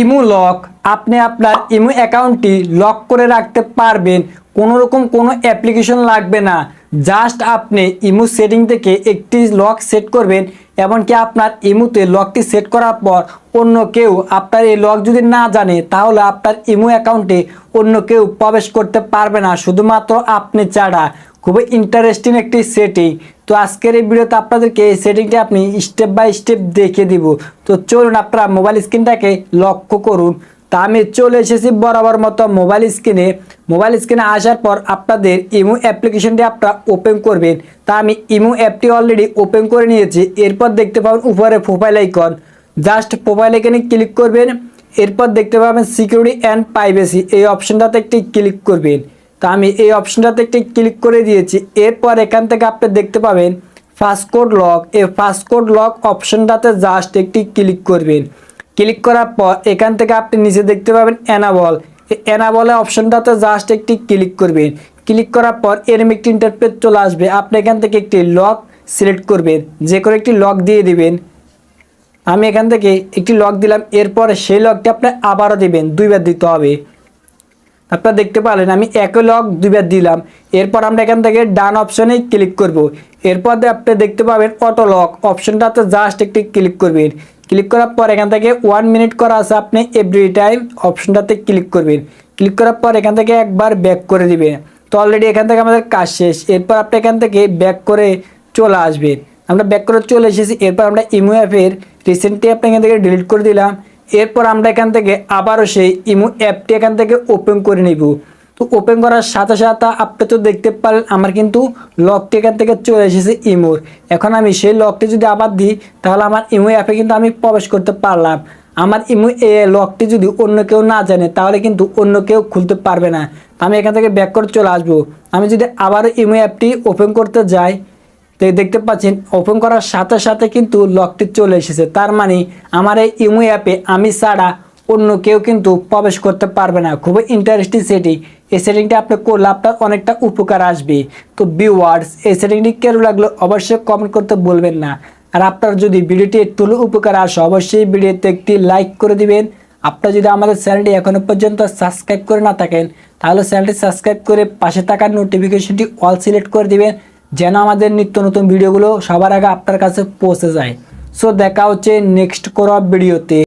ইমু লক, আপনি আপনার ইমু অ্যাকাউন্টটি লক করে রাখতে পারবেন। কোনো রকম কোনো অ্যাপ্লিকেশন লাগবে না। জাস্ট আপনি ইমু সেটিং থেকে একটি লক সেট করবেন, এমনকি আপনার ইমুতে লকটি সেট করার পর অন্য কেউ আপনার এই লক যদি না জানে, তাহলে আপনার ইমু অ্যাকাউন্টে অন্য কেউ প্রবেশ করতে পারবে না। শুধুমাত্র আপনি ছাড়া। খুবই ইন্টারেস্টিং একটি সেটিং তো আজকের এই ভিডিওতে আপনাদেরকে এই সেটিংটি আপনি স্টেপ বাই স্টেপ দেখিয়ে দিব। তো চলুন আপনারা মোবাইল স্ক্রিনটাকে লক্ষ্য করুন। তা আমি চলে এসেছি বরাবর মতো মোবাইল স্ক্রিনে মোবাইল স্ক্রিনে আসার পর আপনাদের ইমো অ্যাপ্লিকেশনটি আপনারা ওপেন করবেন। তা আমি ইমো অ্যাপটি অলরেডি ওপেন করে নিয়েছি। এরপর দেখতে পাবেন উপরে প্রোফাইল আইকন জাস্ট প্রোফাইল আইকনে ক্লিক করবেন। এরপর দেখতে পাবেন সিকিউরিটি অ্যান্ড প্রাইভেসি এই অপশনটাতে একটি ক্লিক করবেন। তো আমি এই অপশনটাতে একটি ক্লিক করে দিয়েছি। এরপর এখান থেকে আপনি দেখতে পাবেন ফাস্টকোড লক এই ফাস্টকোড লক অপশনটাতে জাস্ট একটি ক্লিক করবেন। ক্লিক করার পর এখান থেকে আপনি নিচে দেখতে পাবেন অ্যানাবল অ্যানাবলে অপশনটাতে জাস্ট একটি ক্লিক করবেন। ক্লিক করার পর এরম একটি ইন্টারপেজ চলে আসবে। আপনি এখান থেকে একটি লক সিলেক্ট করবেন। যে করে একটি লক দিয়ে দিবেন। আমি এখান থেকে একটি লক দিলাম। এরপর সেই লকটি আপনি আবারও দিবেন। দুইবার দিতে হবে। আপনারা দেখতে পারলেন, আমি একই লক দুইবার দিলাম। এরপর আমরা এখান থেকে ডান অপশনে ক্লিক করব। এরপর আপনি দেখতে পাবেন অটো লক অপশনটাতে জাস্ট একটি ক্লিক করবেন। ক্লিক করার পর এখান থেকে ওয়ান মিনিট করা আছে, আপনি এভরি টাইম অপশনটাতে ক্লিক করবেন। ক্লিক করার পর এখান থেকে একবার ব্যাক করে দিবেন। তো অলরেডি এখান থেকে আমাদের কাজ শেষ। এরপর আপনি এখান থেকে ব্যাক করে চলে আসবেন। আমরা ব্যাক করে চলে এসেছি। এরপর আমরা ইমো অ্যাপের রিসেন্টলি আপনি এখান থেকে ডিলিট করে দিলাম। এরপর আমরা এখান থেকে আবারও সেই ইমো অ্যাপটি এখান থেকে ওপেন করে নিব। তো ওপেন করার সাথে সাথে আপনি তো দেখতে পারেন, আমার কিন্তু লকটি এখান থেকে চলে এসেছে ইমোর এখন আমি সেই লকটি যদি আবার দিই, তাহলে আমার ইমো অ্যাপে কিন্তু আমি প্রবেশ করতে পারলাম। আমার ইমো এ লকটি যদি অন্য কেউ না জানে, তাহলে কিন্তু অন্য কেউ খুলতে পারবে না। আমি এখান থেকে ব্যাক করে চলে আসব। আমি যদি আবারও ইমো অ্যাপটি ওপেন করতে যাই তো দেখতে পাচ্ছেন ওপেন করার সাথে সাথে কিন্তু লকটি চলে এসেছে। তার মানে আমার এই ইমো অ্যাপে আমি ছাড়া অন্য কেউ কিন্তু প্রবেশ করতে পারবে না। খুবই ইন্টারেস্টিং সেটিং এই সেটিংটা আপনি করলে আপনার অনেকটা উপকার আসবে। তো ভিউয়ার্স এই সেটিংটি কেন লাগল অবশ্যই কমেন্ট করতে বলবেন না। আর আপনার যদি ভিডিওটি একটু উপকার আসে, অবশ্যই ভিডিওতে একটি লাইক করে দিবেন। আপনারা যদি আমাদের চ্যানেলটি এখনও পর্যন্ত সাবস্ক্রাইব করে না থাকেন, তাহলে চ্যানেলটি সাবস্ক্রাইব করে পাশে থাকার নোটিফিকেশনটি অল সিলেক্ট করে দিবেন। যেন আমাদের নিত্য নতুন ভিডিওগুলো সবার আগে আপনার কাছে পৌঁছে যায়। সো দেখা হচ্ছে নেক্সট করা ভিডিওতে